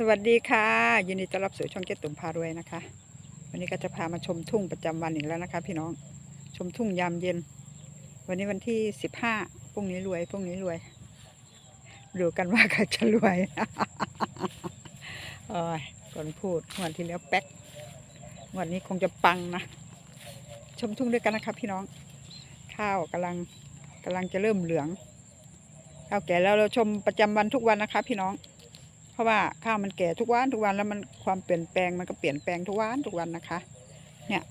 สวัสดีค่ะยินดีต้อนรับสู่ช่องเจ็ดตุ่มพารวยนะคะ วันนี้ก็จะพามาชมทุ่งประจำวันอีกแล้วนะคะ พี่น้องชมทุ่งยามเย็น วันนี้วันที่สิบห้าพรุ่งนี้รวยพรุ่งนี้รวยดูกันว่าใครจะรวยโอ้ยก่อนพูดวันที่แล้วแป๊กวันนี้คงจะปังนะชมทุ่งด้วยกันนะคะพี่น้อง ข้าวกำลังกำลังจะเริ่มเหลืองข้าวแก่แล้วเราชมประจำวันทุกวันนะคะ พี่น้อง เพราะว่าข้าวมันแก่ทุกวันทุกวันแล้วมันความเปลี่ยนแปลงมันก็เปลี่ยนแปลงทุกวันทุกวันนะคะ เนี่ย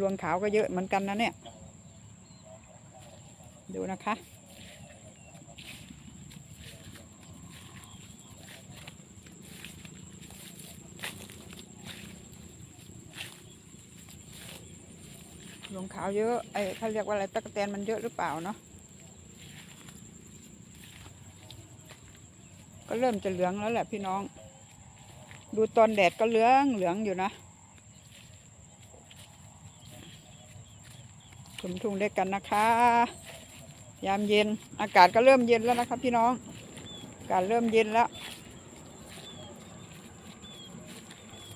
รวงขาวก็เยอะเหมือนกันนะเนี่ย ดูนะคะรวงขาวเยอะไอ้เขาเรียกว่าอะไรตะกแตนมันเยอะหรือเปล่าเนาะ ก็เริ่มจะเหลืองแล้วแหละพี่น้อง ดูตอนแดดก็เหลืองเหลืองอยู่นะชมทุ่งด้วยกันนะคะ ยามเย็นอากาศก็เริ่มเย็นแล้วนะครับพี่น้อง อากาศเริ่มเย็นแล้ว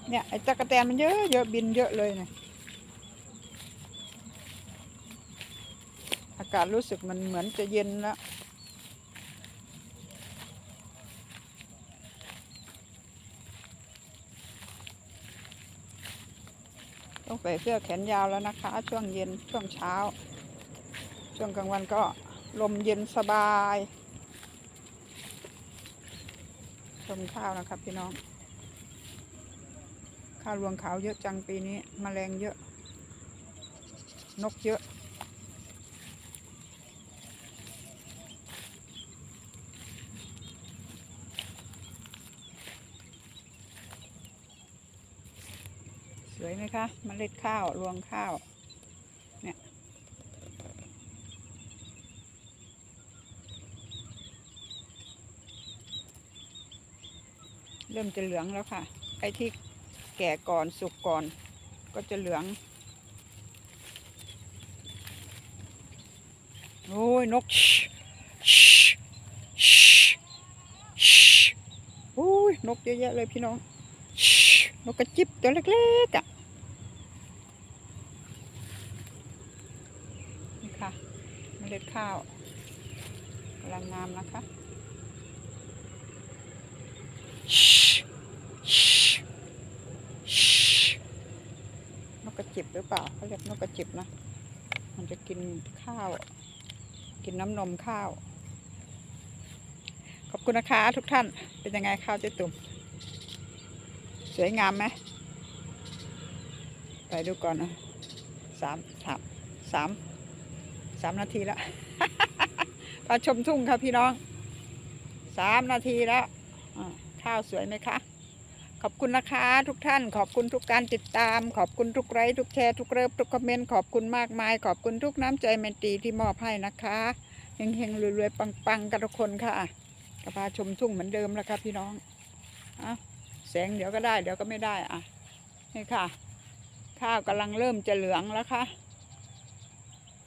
เนี่ยไอ้จักรแตนมันเยอะเยอะบินเยอะเลยเนี่ยอากาศรู้สึกมันเหมือนจะเย็นแล้ว ต้องใส่เสื้อแขนยาวแล้วนะคะ ช่วงเย็นช่วงเช้า ช่วงกลางวันก็ลมเย็นสบาย ชมข้าวนะครับพี่น้อง ข้าวรวงขาวเยอะจังปีนี้มแมลงเยอะ นกเยอะ สวยไหมคะมเมล็ดข้าวรวงข้าวเนี่ยเริ่มจะเหลืองแล้วค่ะไอ้ที่แก่ก่อนสุกก่อน ก็จะเหลืองโอ้ยนกชชชโอ้ยนกเยอะแยะเลยพี่น้อง นกกระจิบตัวเล็กๆอะนี่ค่ะเมล็ดข้าวกำลังงามนะคะนกกระจิบหรือเปล่าเขาเรียกนกกระจิบนะ มันจะกินข้าว กินน้ำนมข้าว ขอบคุณนะคะทุกท่านเป็นยังไงข้าวเจ๊ตุ่ม สวยงามไหมไปดูก่อนนะสามสามสามสามนาทีแล้วพาชมทุ่งค่ะพี่น้องสามนาทีแล้วข้าวสวยไหมคะ ขอบคุณนะคะทุกท่าน ขอบคุณทุกการติดตาม ขอบคุณทุกไลค์ทุกแชร์ทุกเลิฟทุกคอมเมนต์ขอบคุณมากมาย ขอบคุณทุกน้ำใจแมนตีที่มอบให้นะคะเฮงๆรวยๆปังๆกันทุกคนค่ะก็พาชมทุ่งเหมือนเดิมแล้วค่ะพี่น้องอะ แสงเดี๋ยวก็ได้ เดี๋ยวก็ไม่ได้อะนี่ค่ะ ข้าวกำลังเริ่มจะเหลืองแล้วค่ะ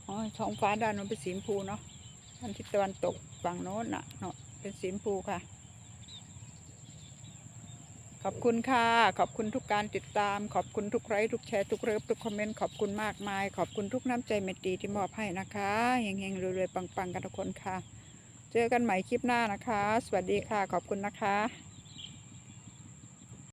อ๋อท้องฟ้าด้านโน้นเป็นสีชมพูเนาะด้านทิศตะวันตกฝั่งโน้นน่ะเนาะเป็นสีชมพูค่ะ ขอบคุณค่ะ ขอบคุณทุกการติดตาม ขอบคุณทุกไลค์ทุกแชร์ทุกเลิฟทุกคอมเมนต์ขอบคุณมากมาย ขอบคุณทุกน้ำใจเมตตีที่มอบให้นะคะเฮงๆรวยๆปังๆ กันทุกคนค่ะ เจอกันใหม่คลิปหน้านะคะ สวัสดีค่ะ ขอบคุณนะคะ